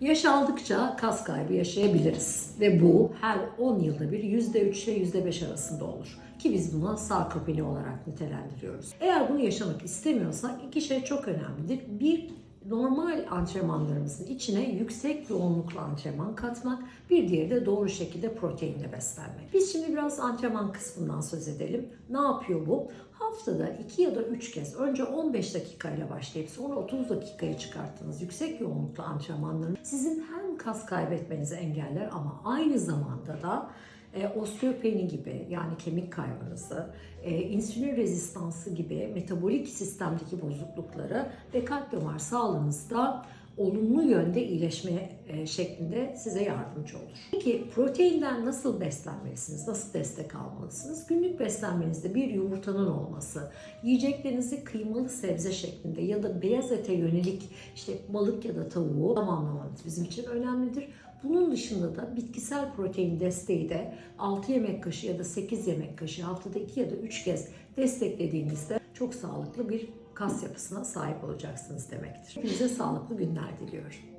Yaş aldıkça kas kaybı yaşayabiliriz ve bu her 10 yılda bir %3 ile %5 arasında olur. Ki biz buna sarkopeni olarak nitelendiriyoruz. Eğer bunu yaşamak istemiyorsak iki şey çok önemlidir. Bir, normal antrenmanlarımızın içine yüksek yoğunluklu antrenman katmak, bir diğeri de doğru şekilde proteinle beslenmek. Biz şimdi biraz antrenman kısmından söz edelim. Ne yapıyor bu? Haftada 2 ya da 3 kez önce 15 dakikayla başlayıp sonra 30 dakikaya çıkarttığınız yüksek yoğunluklu antrenmanların sizin hem kas kaybetmenizi engeller ama aynı zamanda da e, osteopeni gibi yani kemik kaybınızı, e, insülin rezistansı gibi metabolik sistemdeki bozuklukları ve kalp damar sağlığınızda olumlu yönde iyileşme e, şeklinde size yardımcı olur. Peki proteinden nasıl beslenmelisiniz? Nasıl destek almalısınız? Günlük beslenmenizde bir yumurtanın olması, yiyeceklerinizi kıymalı sebze şeklinde ya da beyaz ete yönelik işte balık ya da tavuğu tamamlamanız bizim için önemlidir. Bunun dışında da bitkisel protein desteği de 6 yemek kaşığı ya da 8 yemek kaşığı haftada 2 ya da 3 kez desteklediğinizde çok sağlıklı bir kas yapısına sahip olacaksınız demektir. Hepinize sağlıklı günler diliyorum.